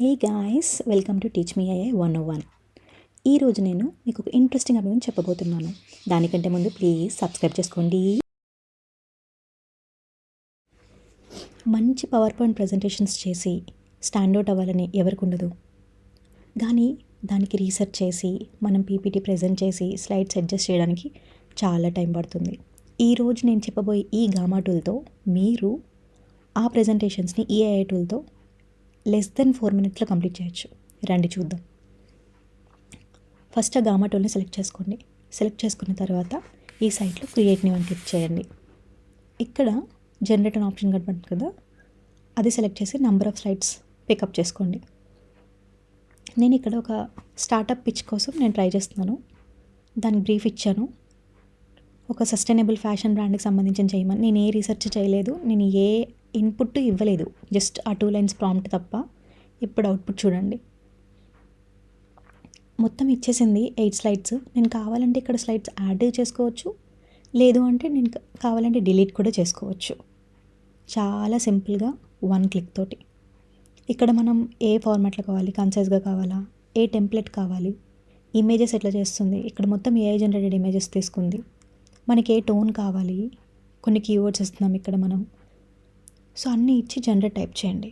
Hey guys welcome to teach me AI one o one ఈరోజు నేను మీకు ఒక ఇంట్రెస్టింగ్ అభిప్రాయం చెప్పబోతున్నాను. దానికంటే ముందు ప్లీజ్ సబ్స్క్రైబ్ చేసుకోండి. మంచి పవర్ పాయింట్ ప్రజెంటేషన్స్ చేసి స్టాండౌట్ అవ్వాలని ఎవరికి ఉండదు. కానీ దానికి రీసెర్చ్ చేసి మనం పీపీటీ ప్రజెంట్ చేసి స్లైడ్స్ అడ్జస్ట్ చేయడానికి చాలా టైం పడుతుంది. ఈరోజు నేను చెప్పబోయే ఈ గామా టూల్తో మీరు ఆ ప్రజెంటేషన్స్ని ఈఐఐ టూల్తో లెస్ దెన్ ఫోర్ మినిట్స్లో కంప్లీట్ చేయొచ్చు. రండి చూద్దాం. ఫస్ట్ ఆ గామాటోల్ని సెలెక్ట్ చేసుకోండి. సెలెక్ట్ చేసుకున్న తర్వాత ఈ సైట్లో క్రియేట్ న్యూ అని క్లిక్ చేయండి. ఇక్కడ జనరేట్ ఆప్షన్ కనబడుతుంది కదా? అది సెలెక్ట్ చేసి నెంబర్ ఆఫ్ స్లైడ్స్ పికప్ చేసుకోండి. నేను ఇక్కడ ఒక స్టార్టప్ పిచ్ కోసం నేను ట్రై చేస్తున్నాను. దానికి బ్రీఫ్ ఇచ్చాను. ఒక సస్టైనబుల్ ఫ్యాషన్ బ్రాండ్కి సంబంధించిన చేయమని. నేను ఏ రీసెర్చ్ చేయలేదు. నేను ఏ ఇన్పుట్ ఇవ్వలేదు. జస్ట్ ఆ టూ లైన్స్ ప్రాంప్ట్ తప్ప ఇప్పుడు అవుట్పుట్ చూడండి. మొత్తం ఇచ్చేసింది ఎయిట్ స్లైడ్స్. నేను కావాలంటే ఇక్కడ స్లైడ్స్ యాడ్ చేసుకోవచ్చు. లేదు అంటే నేను కావాలంటే డిలీట్ కూడా చేసుకోవచ్చు. చాలా సింపుల్గా వన్ క్లిక్ తోటి. ఇక్కడ మనం ఏ ఫార్మాట్లో కావాలి? కన్సైజ్గా కావాలా? ఏ టెంప్లెట్ కావాలి? ఇమేజెస్ ఎట్లా చేస్తుంది? ఇక్కడ మొత్తం ఏఐ జనరేటెడ్ ఇమేజెస్ తీసుకుంది? మనకి ఏ టోన్ కావాలి? కొన్ని కీవర్డ్స్ ఇస్తున్నాం ఇక్కడ మనం. సో అన్నీ ఇచ్చి జనరేట్ టైప్ చేయండి.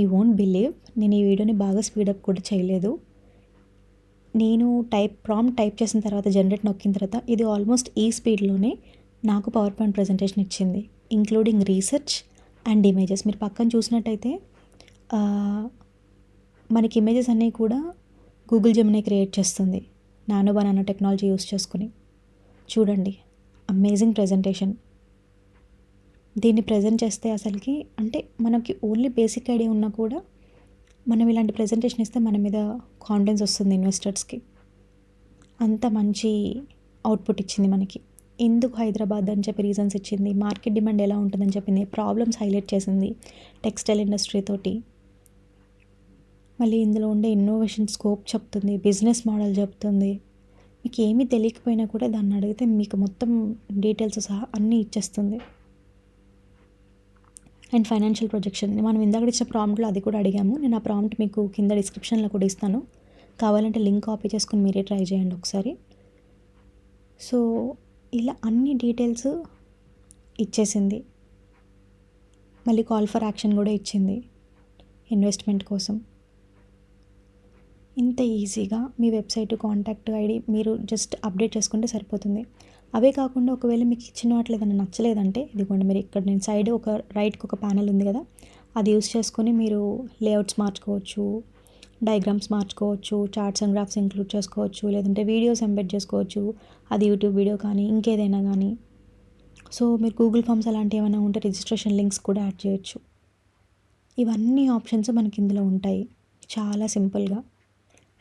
ఈ వోంట్ బిలీవ్ నేను ఈ వీడియోని బాగా స్పీడప్ కూడా చేయలేదు. నేను టైప్ ప్రామ్ టైప్ చేసిన తర్వాత జనరేట్ నొక్కిన తర్వాత ఇది ఆల్మోస్ట్ ఈ స్పీడ్లోనే నాకు పవర్ పాయింట్ ప్రజెంటేషన్ ఇచ్చింది ఇంక్లూడింగ్ రీసెర్చ్ అండ్ ఇమేజెస్ మీరు పక్కన చూసినట్టయితే మనకి ఇమేజెస్ అన్నీ కూడా గూగుల్ జెమినీ క్రియేట్ చేస్తుంది నానో బనానా టెక్నాలజీ యూస్ చేసుకుని. చూడండి అమేజింగ్ ప్రజెంటేషన్ దీన్ని ప్రజెంట్ చేస్తే అసలుకి అంటే మనకి ఓన్లీ బేసిక్ ఐడియా ఉన్నా కూడా మనం ఇలాంటి ప్రజెంటేషన్ ఇస్తే మన మీద కాన్ఫిడెన్స్ వస్తుంది ఇన్వెస్టర్స్కి అంత మంచి అవుట్పుట్ ఇచ్చింది మనకి. ఎందుకు హైదరాబాద్ అని చెప్పి రీజన్స్ ఇచ్చింది మార్కెట్ డిమాండ్ ఎలా ఉంటుందని చెప్పింది ప్రాబ్లమ్స్ హైలైట్ చేసింది టెక్స్టైల్ ఇండస్ట్రీ తోటి. మళ్ళీ ఇందులో ఉండే ఇన్నోవేషన్ స్కోప్ చెప్తుంది బిజినెస్ మోడల్ చెప్తుంది. మీకు ఏమీ తెలియకపోయినా కూడా దాన్ని అడిగితే మీకు మొత్తం డీటెయిల్స్ సహా అన్నీ ఇచ్చేస్తుంది. And financial projection. మనం ఇందాక ఇచ్చిన ప్రాంప్ట్లో అది కూడా అడిగాము. నేను ఆ ప్రాంప్ట్ మీకు కింద డిస్క్రిప్షన్లో కూడా ఇస్తాను. కావాలంటే లింక్ కాపీ చేసుకుని మీరే ట్రై చేయండి ఒకసారి. సో ఇలా అన్ని డీటెయిల్స్ ఇచ్చేసింది. మళ్ళీ కాల్ ఫర్ యాక్షన్ కూడా ఇచ్చింది ఇన్వెస్ట్మెంట్ కోసం. ఇంత ఈజీగా మీ వెబ్సైట్ కాంటాక్ట్ ఐడి మీరు జస్ట్ అప్డేట్ చేసుకుంటే సరిపోతుంది. అవే కాకుండా ఒకవేళ మీకు ఇచ్చిన వాటిలో ఏదైనా నచ్చలేదంటే ఇదిగోండి మీరు ఇక్కడ నేను సైడ్ ఒక రైట్కి ఒక ప్యానల్ ఉంది కదా అది యూస్ చేసుకొని మీరు లేఅవుట్స్ మార్చుకోవచ్చు డయాగ్రామ్స్ మార్చుకోవచ్చు చార్ట్స్ అండ్ గ్రాఫ్స్ ఇంక్లూడ్ చేసుకోవచ్చు లేదంటే వీడియోస్ ఎంబెడ్ చేసుకోవచ్చు అది యూట్యూబ్ వీడియో కానీ ఇంకేదైనా కానీ. సో మీరు గూగుల్ ఫామ్స్ అలాంటివి ఏమైనా ఉంటే రిజిస్ట్రేషన్ లింక్స్ కూడా యాడ్ చేయొచ్చు. ఇవన్నీ ఆప్షన్స్ మనకి ఇందులో ఉంటాయి చాలా సింపుల్గా.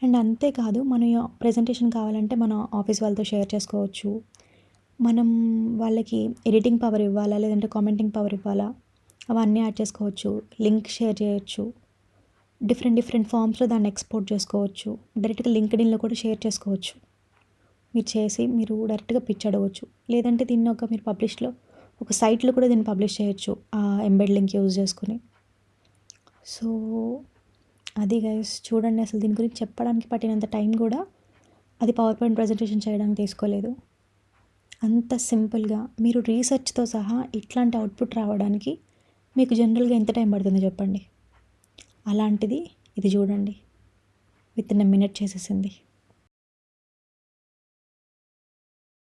అండ్ అంతేకాదు మనం ప్రజెంటేషన్ కావాలంటే మన ఆఫీస్ వాళ్ళతో షేర్ చేసుకోవచ్చు మనం వాళ్ళకి ఎడిటింగ్ పవర్ ఇవ్వాలా లేదంటే కామెంటింగ్ పవర్ ఇవ్వాలా అవన్నీ యాడ్ చేసుకోవచ్చు. లింక్ షేర్ చేయొచ్చు. డిఫరెంట్ డిఫరెంట్ ఫామ్స్లో దాన్ని ఎక్స్పోర్ట్ చేసుకోవచ్చు. డైరెక్ట్గా లింక్డ్ఇన్లో కూడా షేర్ చేసుకోవచ్చు. మీరు చేసి మీరు డైరెక్ట్గా పిచ్ అడగవచ్చు లేదంటే దీన్ని ఒక మీరు పబ్లిష్లో ఒక సైట్లో కూడా దీన్ని పబ్లిష్ చేయొచ్చు ఆ ఎంబెడ్ లింక్ యూజ్ చేసుకుని. సో అది గైస్ చూడండి అసలు దీని గురించి చెప్పడానికి పట్టినంత టైం కూడా అది పవర్ పాయింట్ ప్రజెంటేషన్ చేయడానికి తీసుకోలేదు. అంత సింపుల్గా మీరు రీసెర్చ్తో సహా ఇట్లాంటి అవుట్పుట్ రావడానికి మీకు జనరల్గా ఎంత టైం పడుతుందో చెప్పండి? అలాంటిది ఇది చూడండి. విత్ ఇన్ మినిట్ చేసేసింది.